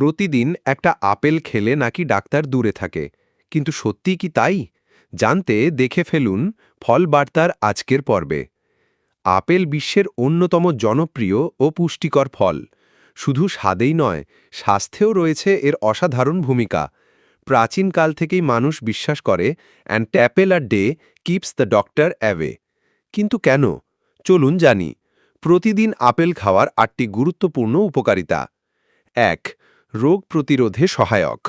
প্রতিদিন একটা আপেল খেলে নাকি ডাক্তার দূরে থাকে। কিন্তু সত্যি কি তাই? জানতে দেখে ফেলুন ফল বার্তার আজকের পর্বে। আপেল বিশ্বের অন্যতম জনপ্রিয় ও পুষ্টিকর ফল। শুধু স্বাদেই নয়, স্বাস্থ্যেও রয়েছে এর অসাধারণ ভূমিকা। প্রাচীনকাল থেকেই মানুষ বিশ্বাস করে, and apple a day keeps the doctor away. কিন্তু কেন? চলুন জানি। প্রতিদিন আপেল খাওয়ার আটটি গুরুত্বপূর্ণ উপকারিতা। এক রোগ প্রতিরোধে সহায়ক।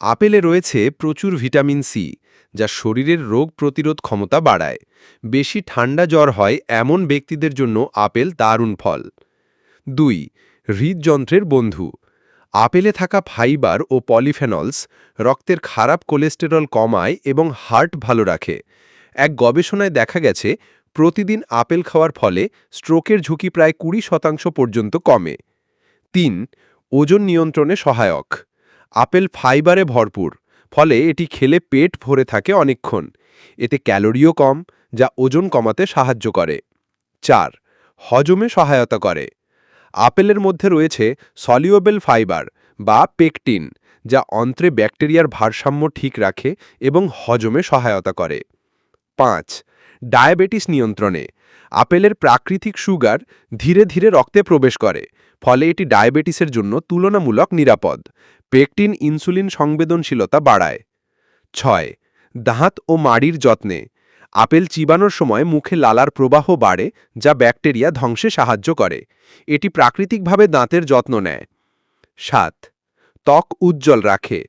আপেলে রয়েছে প্রচুর ভিটামিন সি, যা শরীরের রোগ প্রতিরোধ ক্ষমতা বাড়ায়। বেশি ঠান্ডা জ্বর হয় এমন ব্যক্তিদের জন্য আপেল দারুণ ফল। দুই, হৃদযন্ত্রের বন্ধু। আপেলে থাকা ফাইবার ও পলিফেনলস রক্তের খারাপ কোলেস্টেরল কমায় এবং হার্ট ভালো রাখে। এক গবেষণায় দেখা গেছে, প্রতিদিন আপেল খাওয়ার ফলে স্ট্রোকের ঝুঁকি প্রায় কুড়ি শতাংশ পর্যন্ত কমে। তিন ওজন নিয়ন্ত্রণে সহায়ক। আপেল ফাইবারে ভরপুর, ফলে এটি খেলে পেট ভরে থাকে অনেকক্ষণ। এতে ক্যালোরিও কম, যা ওজন কমাতে সাহায্য করে। চার, হজমে সহায়তা করে। আপেলের মধ্যে রয়েছে সলিউবেল ফাইবার বা পেকটিন, যা অন্ত্রে ব্যাকটেরিয়ার ভারসাম্য ঠিক রাখে এবং হজমে সহায়তা করে। পাঁচ ডায়াবেটিস নিয়ন্ত্রণে। আপেলের প্রাকৃতিক সুগার ধীরে ধীরে রক্তে প্রবেশ করে, ফলে এটি ডায়াবেটিসের জন্য তুলনামূলক নিরাপদ। পেকটিন ইনসুলিন সংবেদনশীলতা বাড়ায়। ছয়, দাঁত ও মাড়ির যত্নে। আপেল চিবানোর সময় মুখে লালার প্রবাহ বাড়ে, যা ব্যাকটেরিয়া ধ্বংসে সাহায্য করে। এটি প্রাকৃতিকভাবে দাঁতের যত্ন নেয়। সাত, ত্বক উজ্জ্বল রাখে।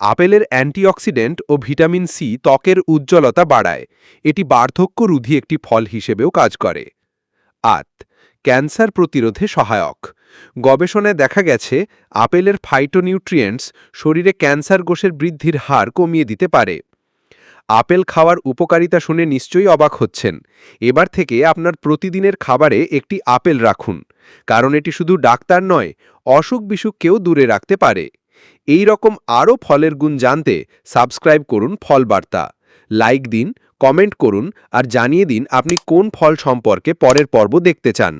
আপেলের অ্যান্টিঅক্সিডেন্ট ও ভিটামিন সি ত্বকের উজ্জ্বলতা বাড়ায়। এটি বার্ধক্য রুধি একটি ফল হিসেবেও কাজ করে। আত ক্যান্সার প্রতিরোধে সহায়ক। গবেষণায় দেখা গেছে, আপেলের ফাইটোনিউট্রিয়েন্টস শরীরে ক্যান্সার গোষের বৃদ্ধির হার কমিয়ে দিতে পারে। আপেল খাওয়ার উপকারিতা শুনে নিশ্চয়ই অবাক হচ্ছেন। এবার থেকে আপনার প্রতিদিনের খাবারে একটি আপেল রাখুন। কারণ এটি শুধু ডাক্তার নয় অসুখ বিসুখকেও দূরে রাখতে পারে। এই রকম আরও ফলের গুণ জানতে সাবস্ক্রাইব করুন ফল বার্তা লাইক দিন, কমেন্ট করুন আর জানিয়ে দিন আপনি কোন ফল সম্পর্কে পরের পর্ব দেখতে চান।